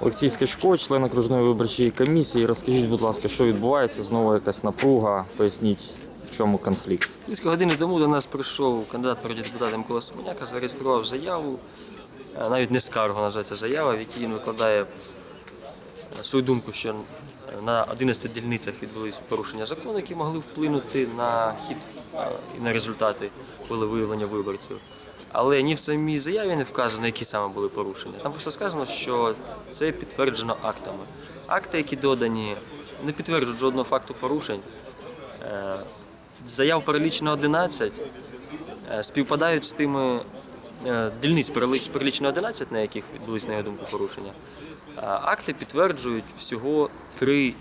Олексій Скачко, член окружної виборчої комісії. Розкажіть, будь ласка, що відбувається? Знову якась напруга. Поясніть, в чому конфлікт. Близько години тому до нас прийшов кандидат народні депутати Микола Симоняка, зареєстрував заяву, е, навіть не скаргу називається заява, в якій він викладає е, свою думку, що на 11 дільницях відбулись порушення закону, які могли вплинути на хід е, і на результати виявлення виборців. Але ні в самій заяві не вказано, які саме були порушення. Там просто сказано, що це підтверджено актами. Акти, які додані, не підтверджують жодного факту порушень. Е, Заяв перелічено 11, е, співпадають з тими е, дільниць перелічено 11, на яких відбулись, на його думку, порушення. Акти підтверджують всього 3-4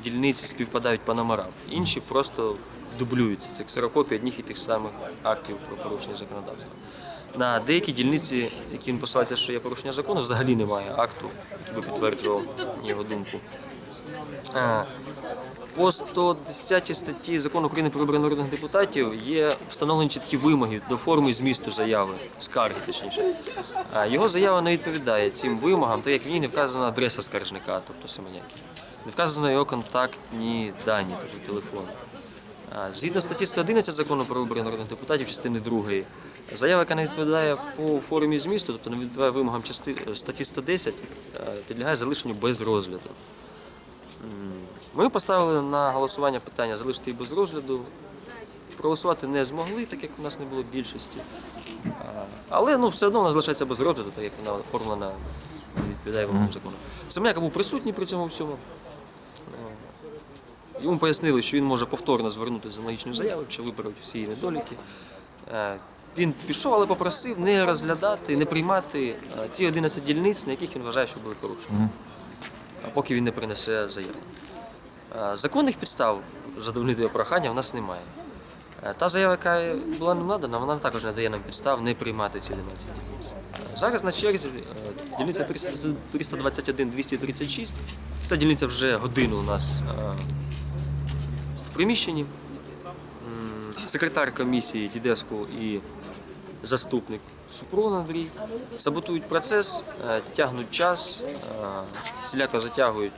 дільниці співпадають по номерам. Інші просто дублюються. Це ксерокопії одних і тих самих актів про порушення законодавства. На деякі дільниці, які він посилається, що є порушення закону, взагалі немає акту, який би підтверджував його думку. А, По 110 статті закону України про вибори народних депутатів є встановлені чіткі вимоги до форми і змісту заяви, скарги точніше. А Його заява не відповідає цим вимогам, так як в ній не вказана адреса скаржника, тобто Семеняки. Не вказано його контактні дані, тобто телефон. Згідно статті 111 закону про вибори народних депутатів, частини 2, заява, яка не відповідає по формі змісту, тобто не відповідає вимогам части- статті 110, е, підлягає залишенню без розгляду. Ми поставили на голосування питання залишити її без розгляду. Проголосувати не змогли, так як у нас не було більшості. Але ну, все одно вона залишається без розгляду, так як вона оформлена, відповідає вимогам закону. Семеняка був присутній при цьому всьому. Йому пояснили, що він може повторно звернутися з аналогічною заявою, чи виправить всі її недоліки. Е, Він пішов, але попросив не розглядати, не приймати е, ці 11 дільниць, на яких він вважає, що були порушені, поки він не принесе заяву. Е, Законних підстав задовольнити його прохання в нас немає. Та заява, яка була нам надана, вона також не дає нам підстав не приймати ці 11 дільниць. Зараз на черзі дільниця 321-236. Ця дільниця вже годину у нас приміщенні. Секретар комісії Дідеску і заступник Супрун Андрій саботують процес, е, тягнуть час, е, всіляко затягують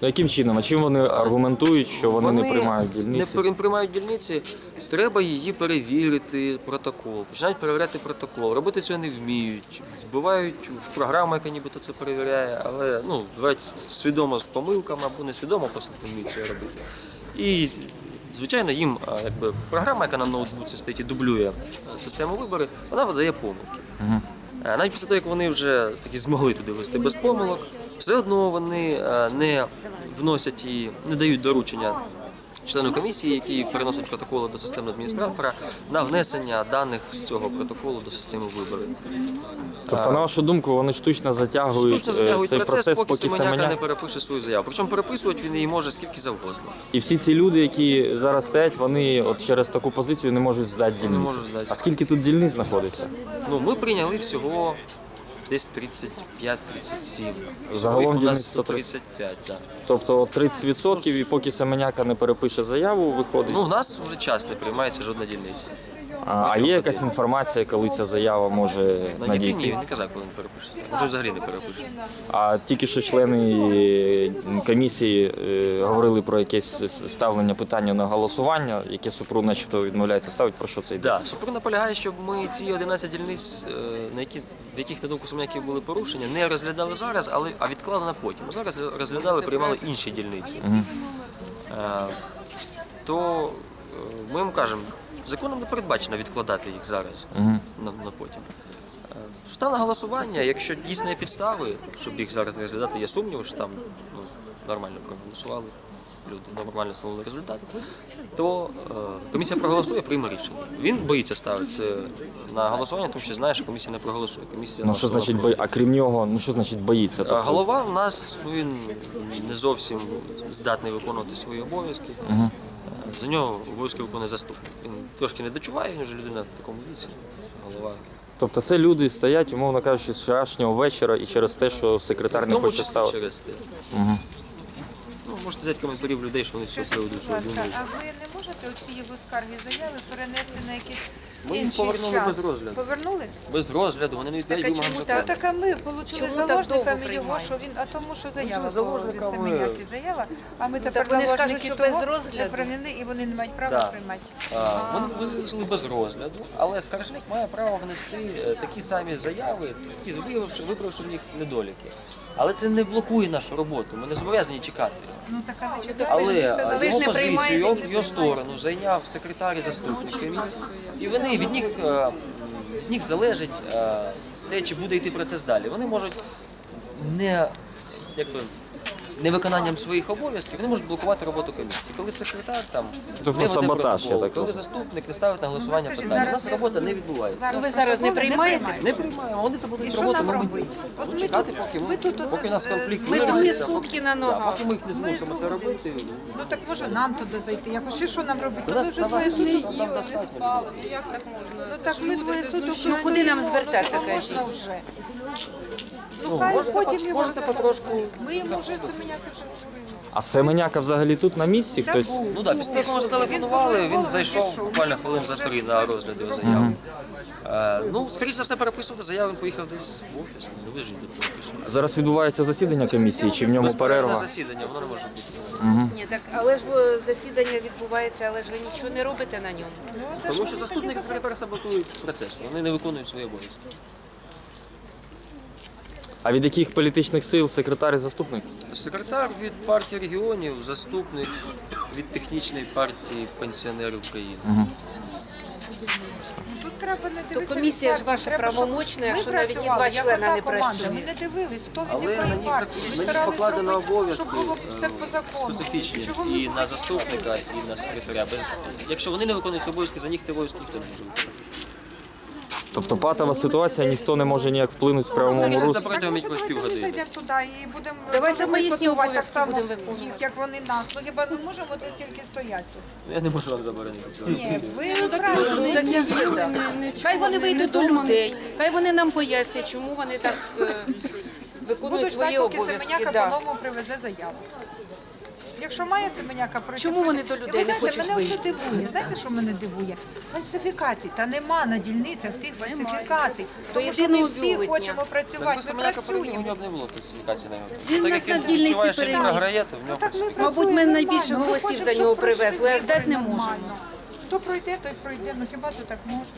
Ну, яким чином? А чим вони аргументують, що вони, не приймають дільниці? Не приймають дільниці, треба її перевірити, протокол. Починають перевіряти протокол. Робити цього не вміють. Вбивають в програму, яка нібито це перевіряє, але ну, бувають свідомо з помилками або несвідомо просто не вміють цього робити. І звичайно, їм якби, програма, яка на ноутбуці стоїть і дублює систему вибору, вона видає помилки. Угу. Навіть після того, як вони вже такі змогли туди вести без помилок, все одно вони е, не вносять і не дають доручення члену комісії, який переносить протоколи до системного адміністратора, на внесення даних з цього протоколу до системи виборів. Тобто, на вашу думку, вони штучно затягують, Штучно е, затягують цей процес, процес, поки Семеняка не перепише свою заяву. Причому переписувати він її може скільки завгодно. І всі ці люди, які зараз стоять, вони от через таку позицію не можуть здати дільниці. можуть здати. А скільки тут дільниць знаходиться? Ну, ми прийняли всього десь 35-37. Загалом у нас 135, так. Тобто 30% і поки Семеняка не перепише заяву, виходить. Ну, у нас вже час не приймається жодна дільниця. а, а є якась інформація, коли ця заява може На єдині надійти? він не казав, коли не перепише. Може взагалі не перепише. А тільки що члени е, комісії е, говорили про якесь ставлення питання на голосування, яке Супрун начебто відмовляється ставити. Про що це йде? Да. Супрун наполягає, щоб ми ці 11 дільниць, е, на які, в яких на думку сумняків були порушення, не розглядали зараз, але а відклали на потім. Зараз розглядали, приймали інші дільниці. Е, То е, ми йому кажемо, законом не передбачено відкладати їх зараз на, на потім. Е, Став голосування, якщо дійсно є підстави, щоб їх зараз не розглядати, є сумніви, що там ну, нормально проголосували, люди нормально встановили результат, то е, комісія проголосує, прийме рішення. Він боїться ставити це на голосування, тому що знає, що комісія не проголосує. Комісія Ну що значить бої? А крім нього, ну що значить боїться? Тобто, Голова в нас він не зовсім здатний виконувати свої обов'язки. Е, За нього обов'язки виконує заступник. Він трошки не дочуває, він вже людина в такому віці. Голова. тобто це люди стоять, умовно кажучи, з вчорашнього вечора і через те, що секретар не хоче ставити. через те. Ну, можете взяти коментарів людей, що вони ласка, думають. а ви не можете оці його скарги заяви перенести на якесь Ми їх інший повернули час. без розгляду. Повернули? Без розгляду, вони не відповідають Так, а вимогам чому закону. Ну, так а ми отримали Чому так довго заложниками його, приймають? що він, а тому що заява Ну, була від заложниками- Семеняки заява, а ми тепер вони ж кажуть, заложники що того без не розгляду. прийняли і вони не мають права Да. приймати. А, Вони визначили без розгляду, але скаржник має право внести е, такі самі заяви, ті виявивши, виправивши в них недоліки. Але це не блокує нашу роботу. Ми не зобов'язані чекати. Ну така ви Але ви сказали, Ви його позицію, його, його сторону зайняв секретар і заступник комісії. І вони від них, е, від них залежить е, те, чи буде йти процес далі. Вони можуть не якби. Невиконанням своїх обов'язків вони можуть блокувати роботу комісії. Коли секретар там Тобто не веде саботаж, я протокол, так коли заступник не ставить на голосування питання. У нас робота не відбувається. Ну, ви зараз не приймаєте? Не приймаємо, вони І забудуть що роботу. нам ми робити? От будемо ми чекати, тут- поки, ми ми, тут поки у нас з- конфлікт Ми другі вирішиться, сутки на Да, ногах. поки ми їх не змусимо це робити. Ну так може нам туди зайти. Якось ще що нам робити? Ми вже двоє суток. нам достатньо. Ну так ми двоє суток. Ну, куди нам звертатися, ну, то кажіть? можна вже. Ну хай можете потім його можете потрошку Ми йому вже прокурором. А Семеняка взагалі тут на місці? Хтось Ну так, після того, як ми зателефонували, він зайшов буквально хвилин за три на розгляд його заяви. Е, Ну, скоріше за все, переписувати заяву, він поїхав десь в офіс, не вижить до того. зараз відбувається засідання комісії, чи в ньому Безперервне перерва? засідання, воно не може бути. Ні, так але ж е, засідання відбувається, але ж ви нічого не робите на ньому. Ну, Тому що такі заступник і закон- секретар саботують процес, вони не виконують свої обов'язки. А від яких політичних сил секретар і заступник? Секретар від партії регіонів, заступник від технічної партії пенсіонерів України. Тут треба не То дивитися. комісія ж ваша. Треба, щоб правомочна, ми якщо навіть і працювали, два як члена одна не працює. Ми не дивились, хто від Але якої них, партії. Ми на них старались покладено зробити, обов'язки щоб було все по закону. специфічні Чого ми і на заступника, і на секретаря. Без, якщо вони не виконують свої обов'язки, за них ці обов'язки ніхто не може виконати. Тобто патова ситуація, ніхто не може ніяк вплинути в правовому Організація руслі. за якогось давайте ми півгодини. зайдемо туди і будемо Давайте ми їхні готувати обов'язки так само будемо виконувати. їх, як вони нас. Ну хіба ми можемо це тільки стояти тут? Я не можу вам заборонити цього. Ні, ви правильно. Ну так як так. Хай вони вийдуть до людей, хай вони нам пояснять, чому вони так е, виконують Будуть свої ждати, поки обов'язки. Семеняка да. по-новому привезе заяву. Якщо має Семеняка пройти... Чому вони до людей ви не знаєте, хочуть мене все дивує. Знаєте, що мене дивує? Фальсифікацій. Та нема на дільницях тих фальсифікацій. Тому що ми всі хочемо працювати. Ми переміг, у нього б не було фальсифікації на його. Він Так нас як на він дільниці відчуває, що він переміг. то в нього Ну. Мабуть, ми найбільше голосів за нього привезли, а здати не нормально. можемо. Хто пройде, той пройде. Ну хіба це так можна?